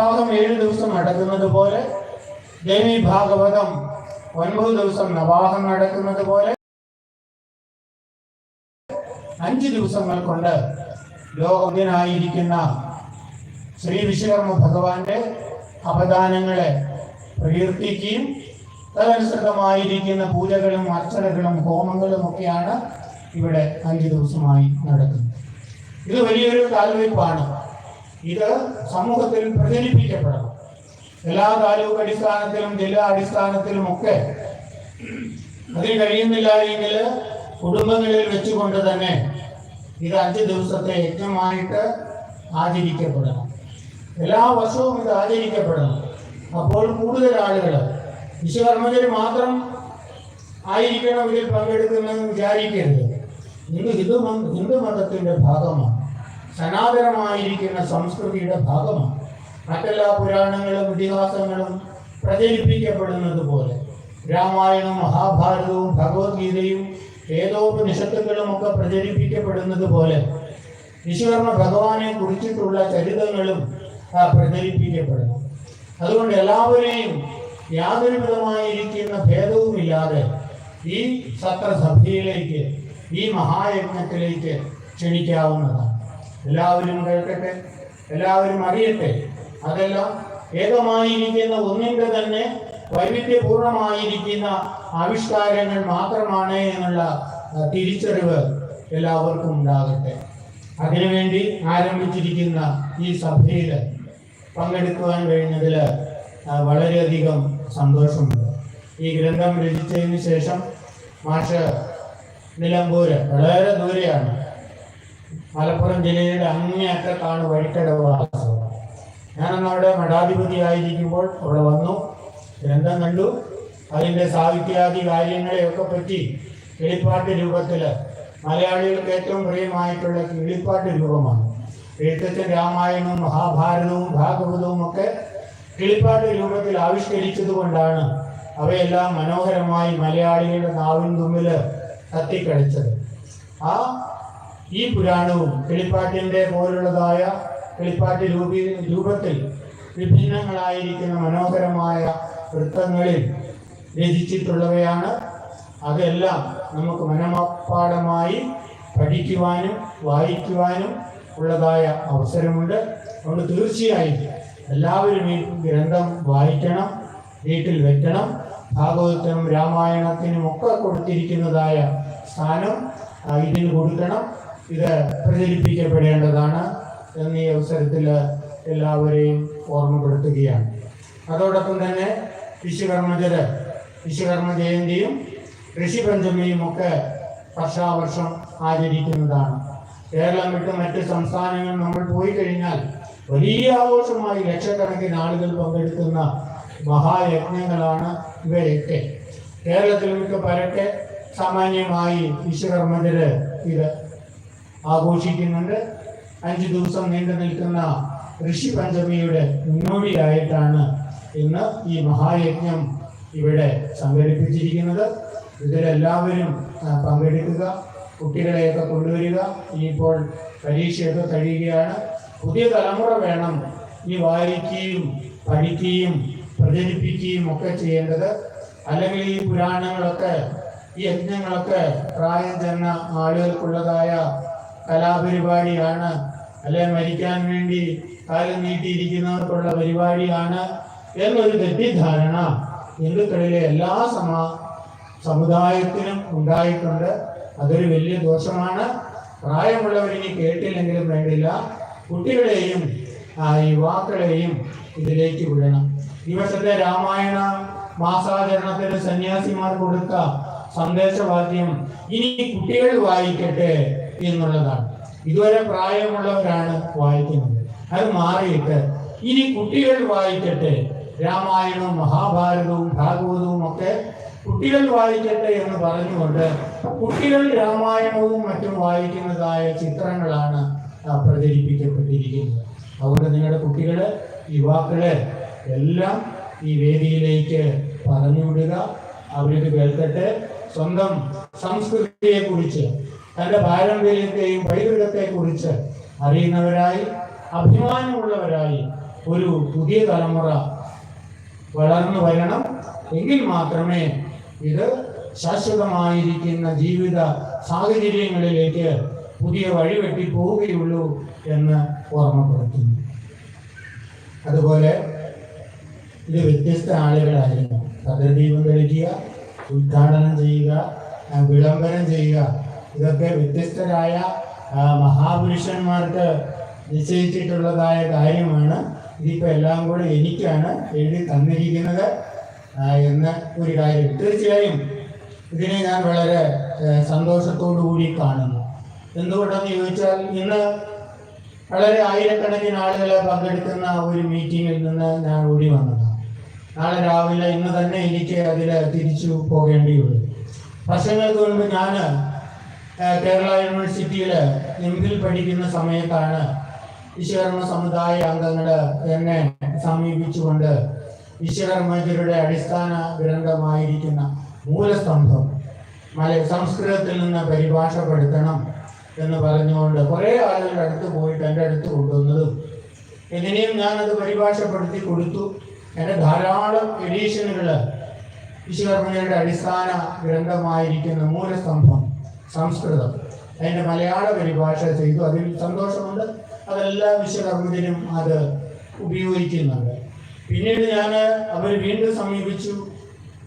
സപ്താഹം ഏഴ് ദിവസം നടക്കുന്നത് പോലെ ദേവി ഭാഗവതം ഒൻപത് ദിവസം നവാഹം നടക്കുന്നത് പോലെ അഞ്ച് ദിവസങ്ങൾ കൊണ്ട് ലോകനായിരിക്കുന്ന ശ്രീ വിശ്വകർമ്മ ഭഗവാന്റെ അവദാനങ്ങളെ പ്രകീർത്തിക്കുകയും തദനുസൃതമായിരിക്കുന്ന പൂജകളും അർച്ചനകളും ഹോമങ്ങളും ഒക്കെയാണ് ഇവിടെ അഞ്ച് ദിവസമായി നടക്കുന്നത്. ഇത് വലിയൊരു കാൽവയ്പാണ് ഇത് സമൂഹത്തിൽ പ്രചരിപ്പിക്കപ്പെടണം എല്ലാ താലൂക്ക് അടിസ്ഥാനത്തിലും ജില്ലാ അടിസ്ഥാനത്തിലും ഒക്കെ അതിന് കഴിയുന്നില്ല എങ്കിൽ കുടുംബങ്ങളിൽ വെച്ചുകൊണ്ട് തന്നെ ഇത് അഞ്ച് ദിവസത്തെ യജ്ഞമായിട്ട് ആചരിക്കപ്പെടണം എല്ലാ വർഷവും ഇത് ആചരിക്കപ്പെടണം അപ്പോൾ കൂടുതൽ ആളുകൾ വിശ്വകർമ്മജർ മാത്രം ആയിരിക്കണം ഇതിൽ പങ്കെടുക്കുന്നതെന്ന് വിചാരിക്കരുത്. ഇത് ഹിന്ദു ഹിന്ദു മതത്തിന്റെ ഭാഗമാണ്. സനാതനമായിരിക്കുന്ന സംസ്കൃതിയുടെ ഭാഗമാണ്. മറ്റെല്ലാ പുരാണങ്ങളും ഇതിഹാസങ്ങളും പ്രചരിപ്പിക്കപ്പെടുന്നത് പോലെ രാമായണവും മഹാഭാരതവും ഭഗവത്ഗീതയും ഏതോപനിഷത്തുക്കളും ഒക്കെ പ്രചരിപ്പിക്കപ്പെടുന്നത് പോലെ വിശ്വകർമ്മ ഭഗവാനെ കുറിച്ചിട്ടുള്ള ചരിതങ്ങളും പ്രചരിപ്പിക്കപ്പെടുന്നു. അതുകൊണ്ട് എല്ലാവരെയും യാതൊരു വിധമായിരിക്കുന്ന ഭേദവുമില്ലാതെ ഈ സത്രസഭയിലേക്ക് ഈ മഹായജ്ഞത്തിലേക്ക് ക്ഷണിക്കാവുന്നതാണ്. എല്ലാവരും കേൾക്കട്ടെ? എല്ലാവരും അറിയട്ടെ? അതെല്ലാം ഏകമായിരിക്കുന്ന ഒന്നിന്റെ തന്നെ വൈവിധ്യപൂർണമായിരിക്കുന്ന ആവിഷ്കാരങ്ങൾ മാത്രമാണ് എന്നുള്ള തിരിച്ചറിവ് എല്ലാവർക്കും ഉണ്ടാകട്ടെ. അതിനുവേണ്ടി ആരംഭിച്ചിരിക്കുന്ന ഈ സഭയിൽ പങ്കെടുക്കുവാൻ കഴിഞ്ഞതിൽ വളരെയധികം സന്തോഷമുണ്ട്. ഈ ഗ്രന്ഥം രചിച്ചതിന് ശേഷം മാഷ് നിലമ്പൂര് വളരെ ദൂരെയാണ്. മലപ്പുറം ജില്ലയുടെ അങ്ങേയറ്റത്താണ് വഴിക്കടവാസം ഞാനന്ന് അവിടെ മഠാധിപതി ആയിരിക്കുമ്പോൾ അവിടെ വന്നു. ഗ്രന്ഥം കണ്ടു. അതിന്റെ സാഹിത്യാദി കാര്യങ്ങളെയൊക്കെ പറ്റി കിളിപ്പാട്ട് രൂപത്തിൽ മലയാളികൾക്ക് ഏറ്റവും പ്രിയമായിട്ടുള്ള കിളിപ്പാട്ട് രൂപമാണ്. എഴുത്തച്ഛൻ രാമായണവും മഹാഭാരതവും ഭാഗവതവും ഒക്കെ കിളിപ്പാട്ട് രൂപത്തിൽ ആവിഷ്കരിച്ചതുകൊണ്ടാണ് അവയെല്ലാം മനോഹരമായി മലയാളികളുടെ നാവിൻ തുമ്പിൽ കത്തിക്കളിച്ചത് ആ ഈ പുരാണവും കിളിപ്പാട്ടിന്റെ പോലുള്ളതായ കിളിപ്പാട്ട് രൂപീ രൂപത്തിൽ വിഭിന്നങ്ങളായിരിക്കുന്ന മനോഹരമായ വൃത്തങ്ങളിൽ രചിച്ചിട്ടുള്ളവയാണ്. അതെല്ലാം നമുക്ക് മനമപ്പാടമായി പഠിക്കുവാനും വായിക്കുവാനും ഉള്ളതായ അവസരമുണ്ട്. അതുകൊണ്ട് തീർച്ചയായും എല്ലാവരും ഈ ഗ്രന്ഥം വായിക്കണം വീട്ടിൽ വെക്കണം. ഭാഗവതത്തിനും രാമായണത്തിനും ഒക്കെ കൊടുത്തിരിക്കുന്നതായ സ്ഥാനം ഇതിന് കൊടുക്കണം. ഇത് പ്രചരിപ്പിക്കപ്പെടേണ്ടതാണ് എന്നീ അവസരത്തിൽ എല്ലാവരെയും ഓർമ്മപ്പെടുത്തുകയാണ്. അതോടൊപ്പം തന്നെ വിശ്വകർമ്മജര് വിശ്വകർമ്മ ജയന്തിയും ഋഷിപഞ്ചമിയും ഒക്കെ വർഷാവർഷം ആചരിക്കുന്നതാണ്. കേരളം വിട്ട് മറ്റ് സംസ്ഥാനങ്ങൾ നമ്മൾ പോയി കഴിഞ്ഞാൽ വലിയ ആഘോഷമായി ലക്ഷക്കണക്കിന് ആളുകൾ പങ്കെടുക്കുന്ന മഹായജ്ഞങ്ങളാണ് ഇവയൊക്കെ. കേരളത്തിൽ മിക്ക പരക്കെ സാമാന്യമായി വിശ്വകർമ്മജര് ഇത് ആഘോഷിക്കുന്നുണ്ട്. അഞ്ച് ദിവസം നീണ്ടു നിൽക്കുന്ന ഋഷി പഞ്ചമിയുടെ മുന്നോടിയായിട്ടാണ് ഇന്ന് ഈ മഹായജ്ഞം ഇവിടെ സംഘടിപ്പിച്ചിരിക്കുന്നത്. ഇതിലെല്ലാവരും പങ്കെടുക്കുക കുട്ടികളെയൊക്കെ കൊണ്ടുവരിക. ഇനിയിപ്പോൾ പരീക്ഷയൊക്കെ കഴിയുകയാണ്. പുതിയ തലമുറ വേണം ഈ വായിക്കുകയും പഠിക്കുകയും പ്രചരിപ്പിക്കുകയും ഒക്കെ ചെയ്യേണ്ടത്. അല്ലെങ്കിൽ ഈ പുരാണങ്ങളൊക്കെ ഈ യജ്ഞങ്ങളൊക്കെ പ്രായം ചെന്ന ആളുകൾക്കുള്ളതായ കലാപരിപാടിയാണ്. അല്ലെ മരിക്കാൻ വേണ്ടി കാലം നീട്ടിയിരിക്കുന്നവർക്കുള്ള പരിപാടിയാണ് എന്നൊരു തെറ്റിദ്ധാരണ ഹിന്ദുക്കളിലെ എല്ലാ സമാ സമുദായത്തിനും ഉണ്ടായിട്ടുണ്ട്. അതൊരു വലിയ ദോഷമാണ്. പ്രായമുള്ളവരിനി കേട്ടില്ലെങ്കിലും വേണ്ടില്ല. കുട്ടികളെയും യുവാക്കളെയും ഇതിലേക്ക് വിടണം. ഈ വർഷത്തെ രാമായണ മാസാചരണത്തിന് സന്യാസിമാർ കൊടുത്ത സന്ദേശവാദ്യം ഇനി കുട്ടികൾ വായിക്കട്ടെ എന്നുള്ളതാണ്. ഇതുവരെ പ്രായമുള്ളവരാണ് വായിക്കുന്നത്. അത് മാറിയിട്ട് ഇനി കുട്ടികൾ വായിക്കട്ടെ. രാമായണവും മഹാഭാരതവും ഭാഗവതവും ഒക്കെ കുട്ടികൾ വായിക്കട്ടെ എന്ന് പറഞ്ഞുകൊണ്ട് കുട്ടികൾ രാമായണവും മറ്റും വായിക്കുന്നതായ ചിത്രങ്ങളാണ് പ്രചരിപ്പിക്കപ്പെട്ടിരിക്കുന്നത്. അതുകൊണ്ട് നിങ്ങളുടെ കുട്ടികൾ യുവാക്കൾ എല്ലാം ഈ വേദിയിലേക്ക് പറഞ്ഞുവിടുക. അവർക്ക് കേൾക്കട്ടെ. സ്വന്തം സംസ്കൃതിയെ തന്റെ പാരമ്പര്യത്തെയും പൈതൃകത്തെ കുറിച്ച് അറിയുന്നവരായി അഭിമാനമുള്ളവരായി ഒരു പുതിയ തലമുറ വളർന്നു വരണം. എങ്കിൽ മാത്രമേ ഇത് ശാശ്വതമായിരിക്കുന്ന ജീവിത സാഹചര്യങ്ങളിലേക്ക് പുതിയ വഴിവെട്ടി പോവുകയുള്ളൂ എന്ന് ഓർമ്മപ്പെടുത്തുന്നു. അതുപോലെ ഇത് വ്യത്യസ്ത ആളുകളായിരുന്നു. പദ്ധതി തെളിക്കുക ഉദ്ഘാടനം ചെയ്യുക വിളംബരം ചെയ്യുക ഇതൊക്കെ വ്യത്യസ്തരായ മഹാപുരുഷന്മാർക്ക് നിശ്ചയിച്ചിട്ടുള്ളതായ കാര്യമാണ്. ഇതിപ്പോൾ എല്ലാം കൂടെ എനിക്കാണ് എഴുതി തന്നിരിക്കുന്നത്. എന്ന് ഒരു കാര്യം. തീർച്ചയായും ഇതിനെ ഞാൻ വളരെ സന്തോഷത്തോടു കൂടി കാണുന്നു. എന്തുകൊണ്ടെന്ന് ചോദിച്ചാൽ ഇന്ന് വളരെ ആയിരക്കണക്കിന് ആളുകൾ പങ്കെടുക്കുന്ന ഒരു മീറ്റിങ്ങിൽ നിന്ന് ഞാൻ ഓടി വന്നതാണ് നാളെ രാവിലെ ഇന്ന് തന്നെ എനിക്ക് അതിൽ തിരിച്ചു പോകേണ്ടിയുള്ളൂ വർഷങ്ങൾക്ക് മുൻപ് ഞാൻ കേരള യൂണിവേഴ്സിറ്റിയിൽ എംഫിൽ പഠിക്കുന്ന സമയത്താണ് വിശ്വകർമ്മ സമുദായ അംഗങ്ങൾ എന്നെ സമീപിച്ചുകൊണ്ട് വിശ്വകർമ്മജരുടെ അടിസ്ഥാന ഗ്രന്ഥമായിരിക്കുന്ന മൂലസ്തംഭം മല സംസ്കൃതത്തിൽ നിന്ന് പരിഭാഷപ്പെടുത്തണം എന്ന് പറഞ്ഞുകൊണ്ട് കുറേ ആളുകളുടെ അടുത്ത് പോയിട്ട് എന്റെ അടുത്ത് കൊണ്ടുവന്നതും എങ്ങനെയും ഞാനത് പരിഭാഷപ്പെടുത്തി കൊടുത്തു. എന്റെ ധാരാളം എഡീഷനുകൾ വിശ്വകർമ്മയുടെ അടിസ്ഥാന ഗ്രന്ഥമായിരിക്കുന്ന മൂലസ്തംഭം. സംസ്കൃതം. അതിന്റെ മലയാള പരിഭാഷ ചെയ്തു. അതിൽ സന്തോഷമുണ്ട്. അതെല്ലാ വിശ്വകർമ്മത്തിനും അത് ഉപയോഗിക്കുന്നുണ്ട്. പിന്നീട് ഞാൻ അവർ വീണ്ടും സമീപിച്ചു.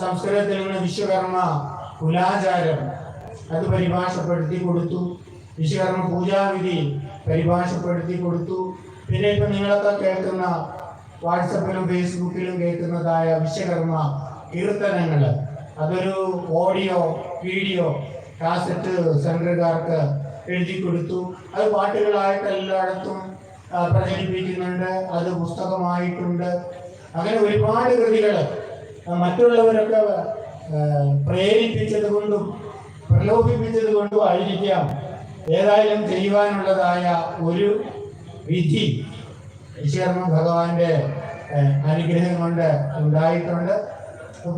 സംസ്കൃതത്തിൽ നിന്ന് വിശ്വകർമ്മ കുലാചാരം അത് പരിഭാഷപ്പെടുത്തി കൊടുത്തു. വിശ്വകർമ്മ പൂജാവിധി പരിഭാഷപ്പെടുത്തി കൊടുത്തു. പിന്നെ ഇപ്പം നിങ്ങളൊക്കെ കേൾക്കുന്ന വാട്സപ്പിലും ഫേസ്ബുക്കിലും കേൾക്കുന്നതായ വിശ്വകർമ്മ കീർത്തനങ്ങൾ അതൊരു ഓഡിയോ വീഡിയോ കാസറ്റ് സെന്ററുകാർക്ക് എഴുതി കൊടുത്തു. അത് പാട്ടുകളായിട്ട് എല്ലായിടത്തും പ്രചരിപ്പിക്കുന്നുണ്ട്. അത് പുസ്തകമായിട്ടുണ്ട്. അങ്ങനെ ഒരുപാട് കൃതികൾ മറ്റുള്ളവരൊക്കെ പ്രേരിപ്പിച്ചത് കൊണ്ടും പ്രലോഭിപ്പിച്ചത് കൊണ്ടും ആയിരിക്കാം ഏതായാലും ചെയ്യുവാനുള്ളതായ ഒരു വിധി ഈശ്വരൻ ഭഗവാന്റെ അനുഗ്രഹം കൊണ്ട് ഉണ്ടായിട്ടുണ്ട്.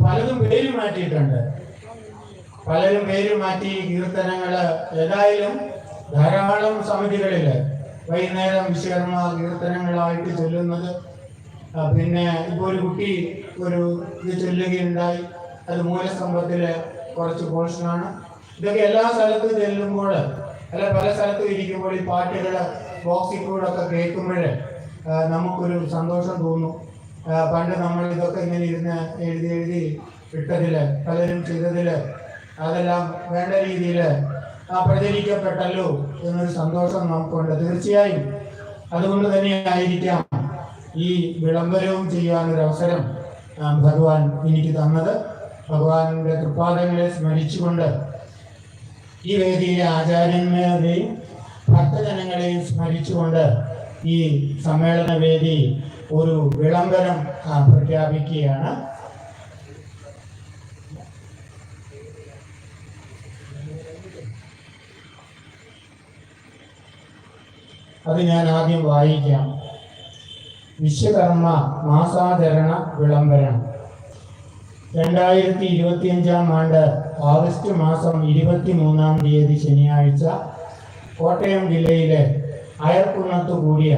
പലതും പേര് മാറ്റിയിട്ടുണ്ട്. പലരും പേര് മാറ്റി കീർത്തനങ്ങൾ ഏതായാലും ധാരാളം സമിതികളിൽ വൈകുന്നേരം വിശ്വകർമ്മ കീർത്തനങ്ങളായിട്ട് ചൊല്ലുന്നത്. പിന്നെ ഇപ്പോൾ ഒരു കുട്ടി ഒരു ഇത് ചൊല്ലുകയുണ്ടായി. അത് മൂലസ്തംഭത്തിലെ കുറച്ച് പോർഷനാണ് ഇതൊക്കെ എല്ലാ സ്ഥലത്തും ചെല്ലുമ്പോൾ അല്ല പല സ്ഥലത്തും ഇരിക്കുമ്പോൾ ഈ പാട്ടുകൾ ബോക്സിൽ കൂടെ ഒക്കെ കേൾക്കുമ്പോൾ നമുക്കൊരു സന്തോഷം തോന്നും. പണ്ട് നമ്മൾ ഇതൊക്കെ ഇങ്ങനെ ഇരുന്ന് എഴുതി എഴുതി ഇട്ടതിൽ പലരും ചെയ്തതിൽ അതെല്ലാം വേണ്ട രീതിയിൽ പ്രചരിക്കപ്പെട്ടല്ലോ എന്നൊരു സന്തോഷം നമുക്കുണ്ട് തീർച്ചയായും. അതുകൊണ്ട് തന്നെ ആയിരിക്കാം ഈ വിളംബരവും ചെയ്യാനൊരു അവസരം ഭഗവാൻ എനിക്ക് തന്നത്. ഭഗവാന്റെ കൃപാദങ്ങളെ സ്മരിച്ചുകൊണ്ട് ഈ വേദിയിലെ ആചാര്യന്മാരെയും ഭക്തജനങ്ങളെയും സ്മരിച്ചുകൊണ്ട് ഈ സമ്മേളന വേദി ഒരു വിളംബരം പ്രഖ്യാപിക്കുകയാണ്. അത് ഞാൻ ആദ്യം വായിക്കാം. വിശ്വകർമ്മ മാസാചരണ വിളംബരം. രണ്ടായിരത്തി ഇരുപത്തിയഞ്ചാം ആണ്ട് ഓഗസ്റ്റ് മാസം ഇരുപത്തി മൂന്നാം തീയതി ശനിയാഴ്ച കോട്ടയം ജില്ലയിലെ അയർക്കുന്നത്തു കൂടിയ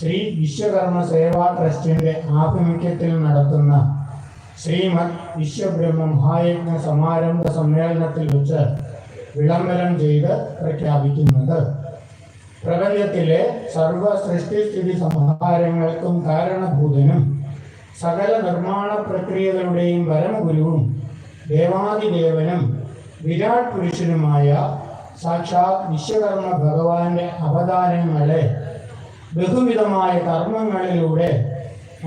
ശ്രീ വിശ്വകർമ്മ സേവാ ട്രസ്റ്റിന്റെ ആഭിമുഖ്യത്തിൽ നടത്തുന്ന ശ്രീമത് വിശ്വബ്രഹ്മ മഹായജ്ഞ സമാരംഭ സമ്മേളനത്തിൽ വെച്ച് വിളംബരം ചെയ്ത് പ്രഖ്യാപിക്കുന്നത്. പ്രപഞ്ചത്തിലെ സർവ സൃഷ്ടിസ്ഥിതി സംഹാരങ്ങൾക്കും കാരണഭൂതനും സകല നിർമ്മാണ പ്രക്രിയകളുടെയും പരമഗുരുവും ദേവാദിദേവനും വിരാട് പുരുഷനുമായ സാക്ഷാത് വിശ്വകർമ്മ ഭഗവാന്റെ അവതാരങ്ങളെ ബഹുവിധമായ കർമ്മങ്ങളിലൂടെ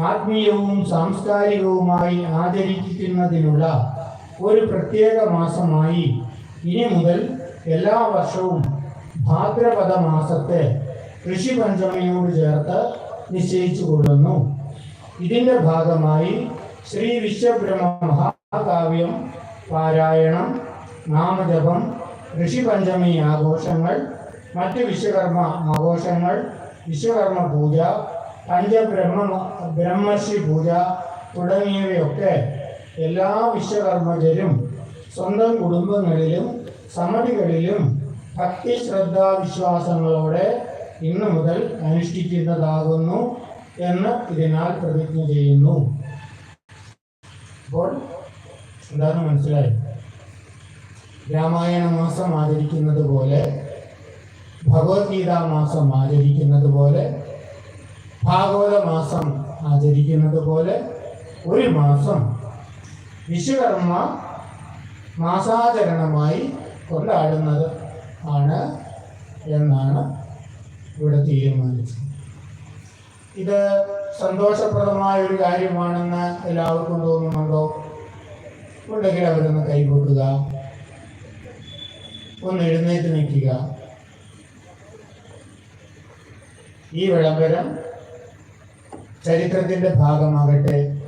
ആത്മീയവും സാംസ്കാരികവുമായി ആചരിക്കുന്നതിനുള്ള ഒരു പ്രത്യേക മാസമായി ഇനി മുതൽ എല്ലാ വർഷവും ഭാദ്രപദ മാസത്തെ ഋഷി പഞ്ചമിയോട് ചേർത്ത് നിശ്ചയിച്ചു കൊള്ളുന്നു ഇതിന്റെ ഭാഗമായി ശ്രീ വിശ്വബ്രഹ്മ മഹാകാവ്യം പാരായണം നാമജപം ഋഷി പഞ്ചമി ആഘോഷങ്ങൾ മറ്റ് വിശ്വകർമ്മ ആഘോഷങ്ങൾ വിശ്വകർമ്മ പൂജ പഞ്ചബ്രഹ്മ ബ്രഹ്മശ്രീ പൂജ തുടങ്ങിയവയൊക്കെ എല്ലാ വിശ്വകർമ്മജരും സ്വന്തം കുടുംബങ്ങളിലും സമിതികളിലും ഭക്തി ശ്രദ്ധാവിശ്വാസങ്ങളോടെ ഇന്നു മുതൽ അനുഷ്ഠിക്കുന്നതാകുന്നു എന്ന് ഇതിനാൽ പ്രതിജ്ഞ ചെയ്യുന്നു. അപ്പോൾ എന്താണ് മനസ്സിലായി? രാമായണ മാസം ആചരിക്കുന്നത് പോലെ ഭഗവത്ഗീത മാസം ആചരിക്കുന്നത് പോലെ ഭാഗവത മാസം ആചരിക്കുന്നത് പോലെ ഒരു മാസം വിശ്വകർമ്മ മാസാചരണമായി കൊണ്ടാടുന്നത് ആണ് എന്നാണ് ഇവിടെ തീരുമാനിച്ചത്. ഇത് സന്തോഷപ്രദമായ ഒരു കാര്യമാണെന്ന് എല്ലാവർക്കും തോന്നുന്നുണ്ടോ? ഉണ്ടെങ്കിൽ അവരൊന്ന് കൈകൊട്ടുക. ഒന്ന് എഴുന്നേറ്റ് നിൽക്കുക. ഈ വിളംബരം ചരിത്രത്തിന്റെ ഭാഗമാകട്ടെ.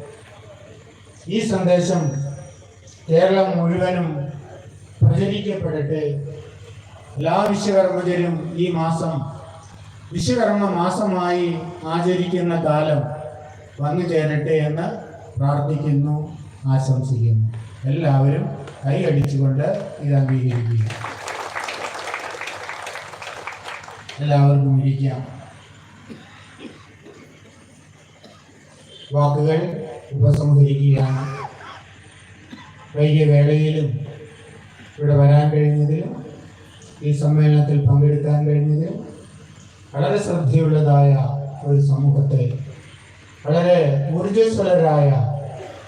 ഈ സന്ദേശം കേരളം മുഴുവനും പ്രചരിക്കപ്പെടട്ടെ. എല്ലാ വിശ്വകർമ്മജരും ഈ മാസം വിശ്വകർമ്മ മാസമായി ആചരിക്കുന്ന കാലം വന്നു ചേരട്ടെ എന്ന് പ്രാർത്ഥിക്കുന്നു ആശംസിക്കുന്നു. എല്ലാവരും കൈയടിച്ചുകൊണ്ട് ഇത് അംഗീകരിക്കുക. എല്ലാവർക്കും ഇരിക്കാം. വാക്കുകൾ ഉപസംഹരിക്കുകയാണ്. വൈകിയ വേളയിലും ഇവിടെ വരാൻ കഴിഞ്ഞതിലും ഈ സമ്മേളനത്തിൽ പങ്കെടുക്കാൻ കഴിഞ്ഞത് വളരെ ശ്രദ്ധയുള്ളതായ ഒരു സമൂഹത്തെ വളരെ ഊർജസ്വലരായ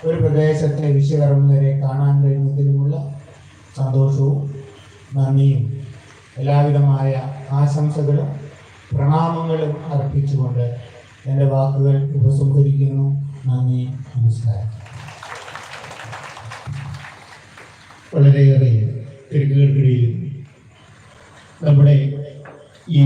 ഒരു പ്രദേശത്തെ വിശ്വകർമ്മരെ കാണാൻ കഴിഞ്ഞതിലുമുള്ള സന്തോഷവും നന്ദിയും എല്ലാവിധമായ ആശംസകളും പ്രണാമങ്ങളും അർപ്പിച്ചുകൊണ്ട് എന്റെ വാക്കുകൾ ഉപസംഹരിക്കുന്നു. നന്ദി നമസ്കാരം. വളരെയേറെ തിരക്കുകൾക്കിടയിൽ നമ്മുടെ ഈ